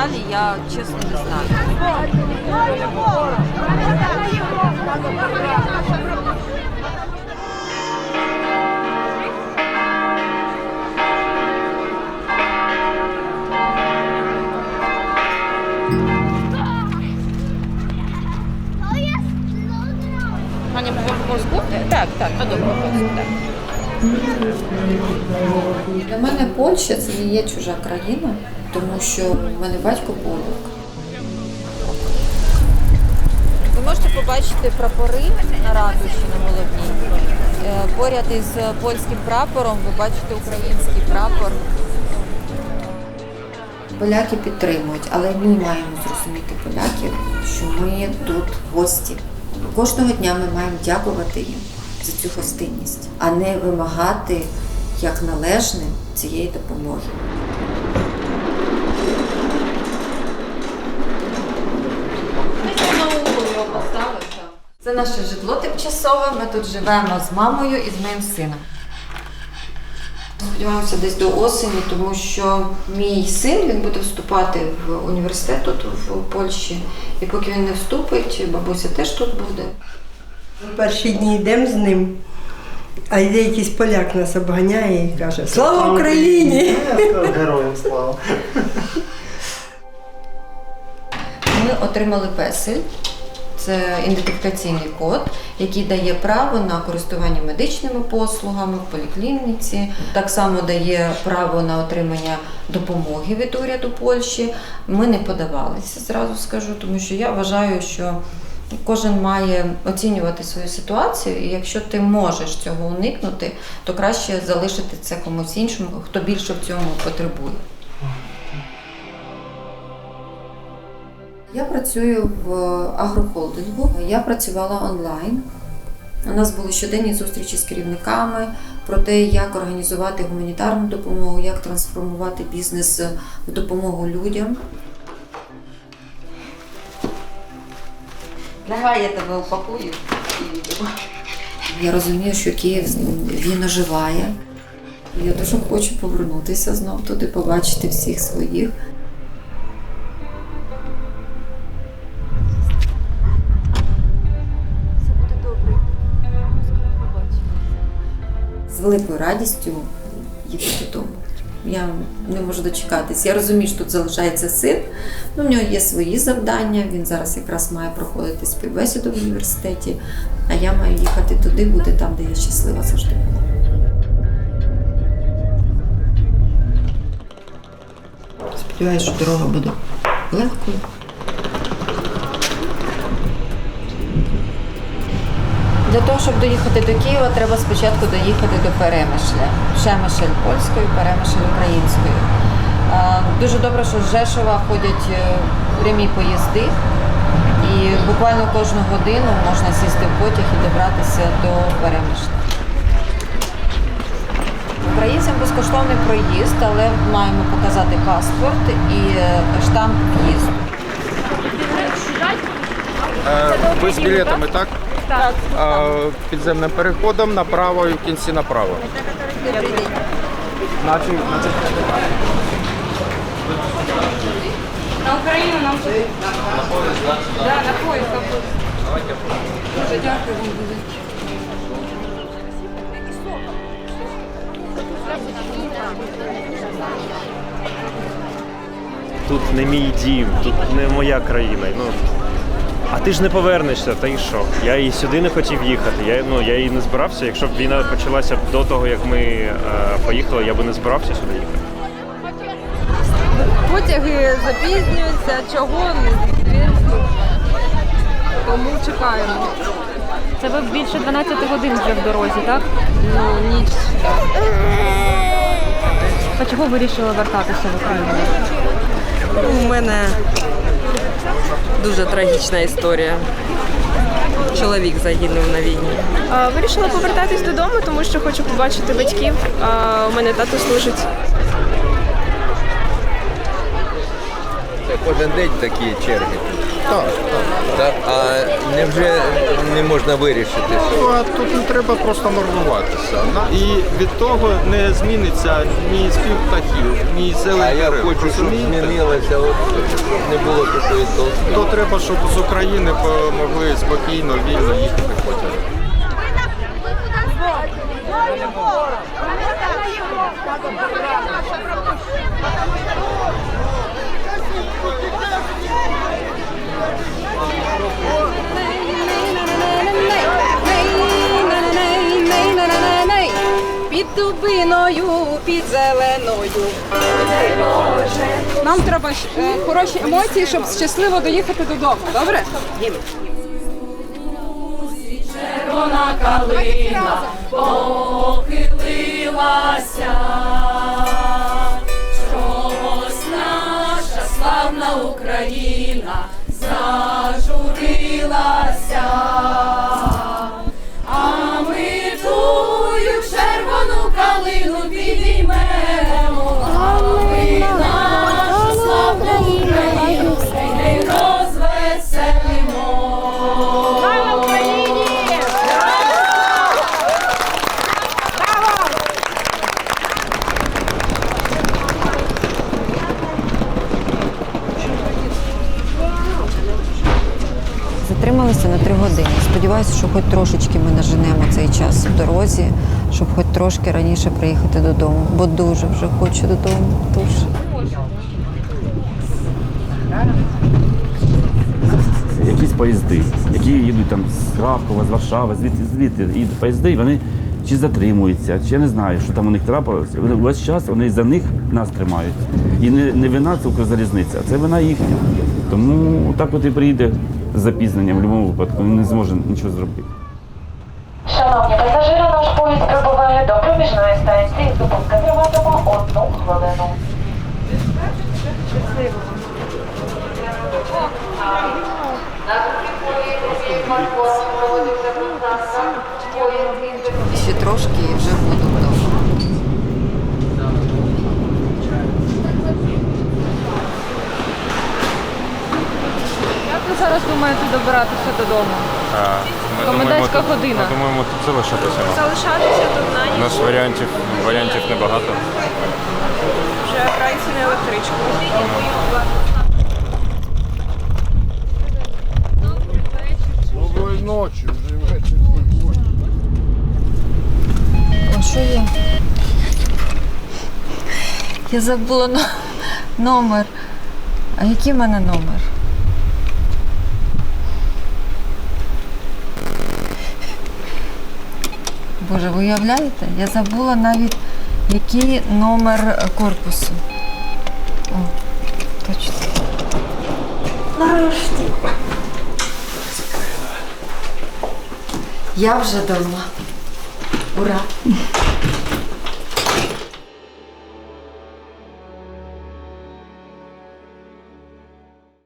далі, я чесно не знаю. Пані по-польську? Так, так, добре по-польську, так. Для мене Польща це не є чужа країна, тому що в мене батько поляк. Ви можете побачити прапори на ратуші на головній. Е, Поряд із польським прапором ви бачите український прапор. Поляки підтримують, але ми маємо зрозуміти поляків, що ми тут гості. Кожного дня ми маємо дякувати їм за цю гостинність, а не вимагати як належне цієї допомоги. Це наше житло тимчасове. Ми тут живемо з мамою і з моїм сином. Сподіваємося десь до осені, тому що мій син він буде вступати в університет тут в Польщі. І поки він не вступить, бабуся теж тут буде. Ми Перші дні йдемо з ним, а йде якийсь поляк нас обганяє і каже Слава Україні! Героям слава. Ми отримали песель. Це ідентифікаційний код, який дає право на користування медичними послугами в поліклініці. Так само дає право на отримання допомоги від уряду Польщі. Ми не подавалися, зразу скажу, тому що я вважаю, що кожен має оцінювати свою ситуацію, і якщо ти можеш цього уникнути, то краще залишити це комусь іншому, хто більше в цьому потребує. Я працюю в агрохолдингу. Я працювала онлайн. У нас були щоденні зустрічі з керівниками про те, як організувати гуманітарну допомогу, як трансформувати бізнес в допомогу людям. Давай я тебе упакую. Я розумію, що Київ він оживає. Я дуже хочу повернутися знов туди, побачити всіх своїх. Великою радістю їду додому. Я не можу дочекатись. Я розумію, що тут залишається син. Ну, в нього є свої завдання. Він зараз якраз має проходити співбесіду в університеті, а я маю їхати туди, бути там, де я щаслива завжди була. Сподіваюся, що дорога буде легкою. Для того, щоб доїхати до Києва, треба спочатку доїхати до Перемишля. Шемишель польською, Перемишель українською. Е, Дуже добре, що з Жешова ходять е, прямі поїзди, і буквально кожну годину можна сісти в потяг і добратися до Перемишля. Українцям безкоштовний проїзд, але маємо показати паспорт і е, штамп в'їзду. Ви з білетами, так? Так. Підземним переходом направо і в кінці направо. Наче, наче На Україну нам тут. Да, на поїзд. Дуже дякую вам дуже. Тут не мій дім, тут не моя країна. Ну, а ти ж не повернешся, та й що? Я і сюди не хотів їхати. Я, ну, я і не збирався. Якщо б війна почалася до того, як ми е, поїхали, я би не збирався сюди їхати. Потяги запізнюються, чого неізвісно. Тому чекаємо. Це ви більше 12 годин вже в дорозі, так? Ну, ніч. А чого вирішили вертатися в Україну? У мене дуже трагічна історія. Чоловік загинув на війні. А, Вирішила повертатись додому, тому що хочу побачити батьків. А, У мене тато служить. Це кожен день такі черги. Так, Так, а невже не можна вирішити? Ну, а тут не треба просто нормуватися. І від того не зміниться ні спів птахів, ні А зелень я дерев. хочу, щоб Розумієте? змінилося, от, щоб не було такої толстої. То треба, щоб з України по- могли спокійно, вільно їхати потяги. Під дубиною, під зеленою. Нам треба е, хороші емоції, щоб щасливо доїхати додому. Добре? Червона калина похилилася, чогось наша славна Україна Затрималися на три години. Сподіваюся, що хоч трошечки ми наженемо цей час в дорозі, щоб хоч трошки раніше приїхати додому, бо дуже вже хочу додому. Дуже. якісь поїзди, які їдуть там з Кракова, з Варшави, звідти, звідти їдуть поїзди, вони чи затримуються, чи я не знаю, що там у них трапилося. Весь час вони за них нас тримають. І не, не вина це Укрзалізниця, а це вина їхня. Тому так от і приїде з запізненням в будь-якому випадку, він не зможе нічого зробити. Шановні пасажири, наш поїзд прибуває до проміжної станції. Зупинка триватиме одну хвилину. Ще трошки і вже буду вдома. Як ви зараз думаєте добиратися додому? Комендантська година. Думаємо, тут залишатися. Залишатися тут на У нас варіантів, варіантів небагато. вже вранці на електричку. Доброї ночі, вже вечір. А що є? Я забула номер. А який в мене номер? Боже, ви уявляєте? Я забула навіть який номер корпусу. О, точно. Нарешті. Я вже вдома. Ура!